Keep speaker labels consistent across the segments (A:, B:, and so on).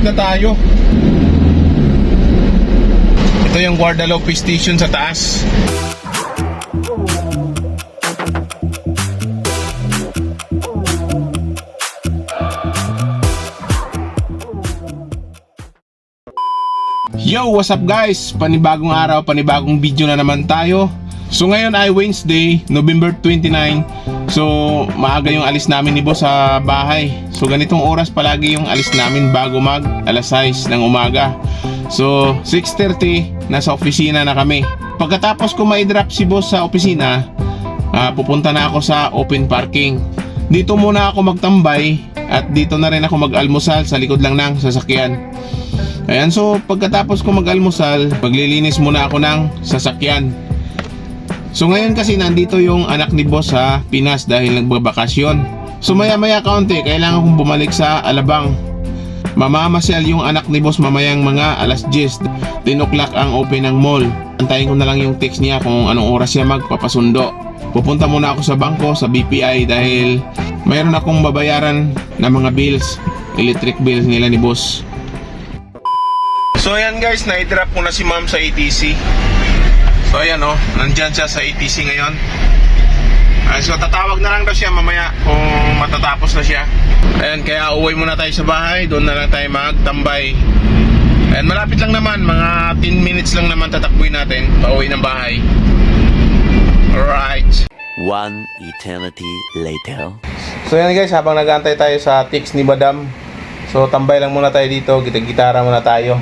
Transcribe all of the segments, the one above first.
A: malapit na tayo. Ito yung Guadalupe Station sa taas. Yo, what's up guys? Panibagong araw, panibagong video na naman tayo. So ngayon ay Wednesday, November 29. So maaga yung alis namin ni boss sa bahay. So ganitong oras palagi yung alis namin bago mag alas 6 ng umaga. So 6.30, nasa opisina na kami. Pagkatapos ko ma-drop si boss sa opisina, ah, pupunta na ako sa open parking. Dito muna ako magtambay at dito na rin ako mag-almusal sa likod lang ng sasakyan. Ayan, so pagkatapos ko mag-almusal, maglilinis muna ako ng sasakyan. So ngayon kasi nandito yung anak ni boss sa Pinas dahil nagbabakasyon. So maya maya kaunti, kailangan kong bumalik sa Alabang. Mamamasyal yung anak ni boss mamayang mga alas 10. 10 o'clock ang open ng mall. Antayin ko na lang yung text niya kung anong oras siya magpapasundo. Pupunta muna ako sa bangko sa BPI dahil mayroon akong babayaran na mga bills, electric bills nila ni boss. So ayan guys, na-drop ko na si ma'am sa ATC. So ayan oh, nandyan siya sa ATC ngayon. Ah, so tatawag na lang daw siya mamaya kung matatapos na siya. Ayan, kaya uwi muna tayo sa bahay, doon na lang tayo magtambay. Ayan, malapit lang naman, mga 10 minutes lang naman tatakbuhin natin, pauwi ng bahay. Alright.
B: One eternity later.
A: So yan guys, habang nag-aantay tayo sa text ni Madam, so tambay lang muna tayo dito, gitara muna tayo.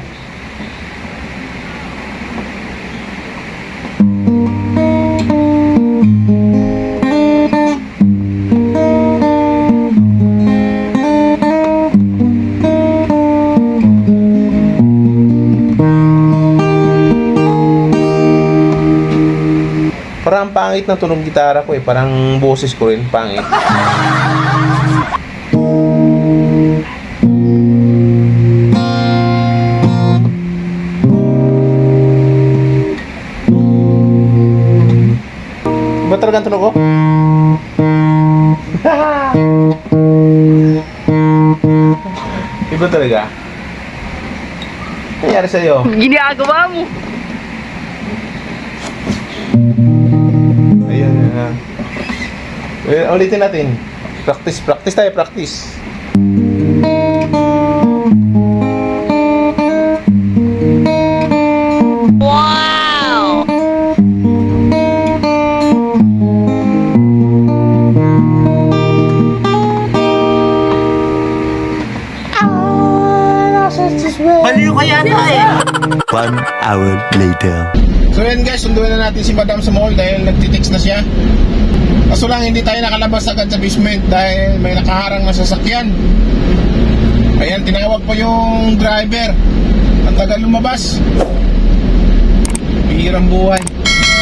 A: Pangit ng tunog gitara ko eh. Parang boses ko rin, pangit. Iba talaga ang tunog ko? Iba talaga? Nangyari sa'yo?
C: Ginagawa mo.
A: Ayun na. Uh, ulitin natin. Practice, practice tayo, practice.
C: Ka yata eh.
B: One hour later.
A: So yan guys, sunduin na natin si Madam sa mall dahil nagtitext na siya. Kaso lang hindi tayo nakalabas agad sa basement dahil may nakaharang na sasakyan. Ayan, tinawag po yung driver. Ang tagal lumabas. Bihirang buhay.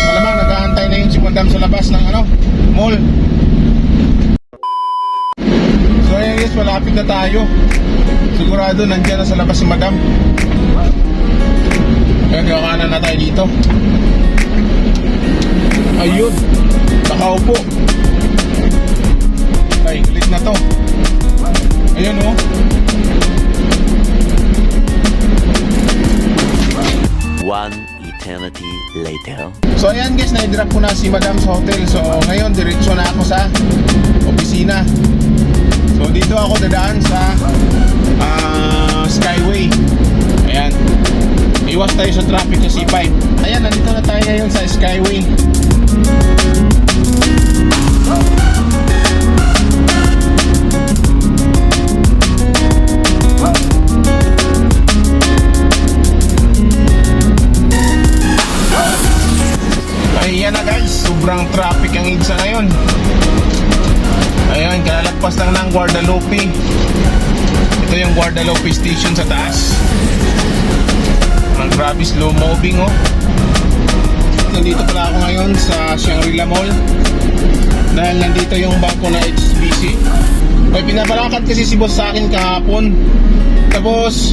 A: Malamang nag-aantay na yun si Madam sa labas ng ano, mall. So ayan guys, malapit na tayo. Sigurado nandiyan na sa labas si Madam. Ayan, kakanan na tayo dito. Ayun. Nakaupo. Ay, click na to. Ayun oh.
B: One eternity later.
A: So ayan guys, na-drop ko na si Madam sa hotel. So ngayon, diretso na ako sa opisina. So dito ako dadaan sa ah, Skyway. Ayan. Iwas tayo sa traffic sa C5. Ayan, nandito na tayo ngayon sa Skyway. Guadalupe Station sa taas. Ang grabe slow moving oh. Nandito pala ako ngayon sa Shangri-La Mall. Dahil nandito yung bangko na HSBC. May pinabalakad kasi si boss sa akin kahapon. Tapos,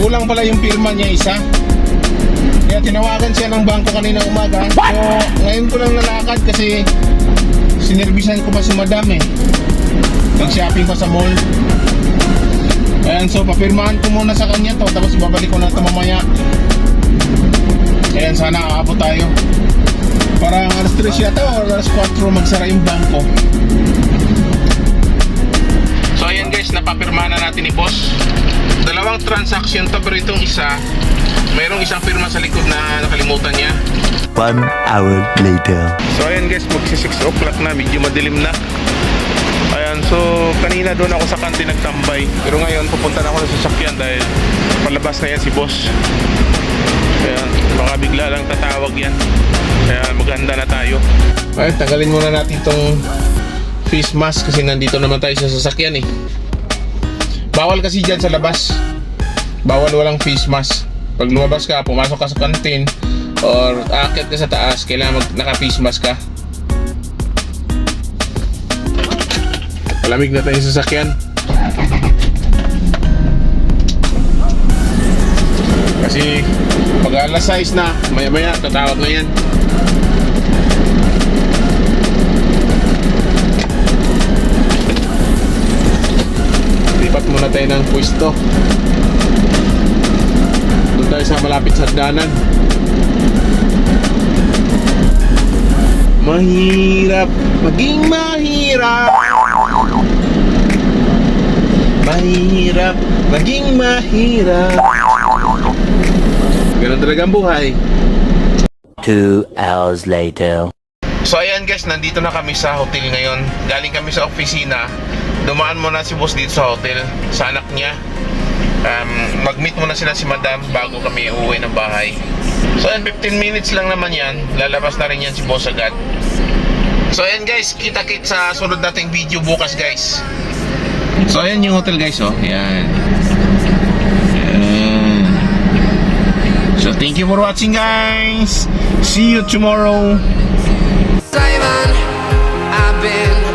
A: kulang pala yung pirma niya isa. Kaya tinawagan siya ng bangko kanina umaga. So, ngayon ko lang nalakad kasi sinervisan ko pa si madam eh. Nag-shopping pa sa mall. Ayan, so papirmahan ko muna sa kanya to tapos babalik ko na ito mamaya. Ayan, sana aabot tayo. Parang alas 3 yata o alas 4 magsara yung bangko. So ayan guys, napapirmahan na natin ni boss. Dalawang transaction to pero itong isa, mayroong isang firma sa likod na nakalimutan niya.
B: One hour later.
A: So ayan guys, magsi 6 o'clock na, medyo madilim na. Ayan, so kanina doon ako sa kantin nagtambay. Pero ngayon, pupunta na ako sa sasakyan dahil palabas na yan si boss. Ayan, baka bigla lang tatawag yan. Kaya maganda na tayo. Ay, tanggalin muna natin tong face mask kasi nandito naman tayo sa sasakyan eh. Bawal kasi dyan sa labas. Bawal walang face mask. Pag lumabas ka, pumasok ka sa kantin, or aakyat ka sa taas, kailangan mag naka-face mask ka. Palamig na tayo sa sasakyan. Kasi pag alas 6 na, maya maya tatawag na yan. Lipat muna tayo ng pwesto. Doon tayo sa malapit sa hagdanan. Mahirap, maging mahirap. Mahirap, maging mahirap. Ganun talaga ang buhay.
B: Two hours later.
A: So ayan guys, nandito na kami sa hotel ngayon. Galing kami sa opisina. Dumaan muna si boss dito sa hotel sa anak niya. Um, mag-meet muna sila si madam bago kami uuwi ng bahay. So ayan, 15 minutes lang naman yan. Lalabas na rin yan si boss agad. So ayan guys, kita-kit sa sunod nating video bukas guys. So ayan yung hotel guys oh. Ayan. So thank you for watching guys. See you tomorrow. Simon, I've been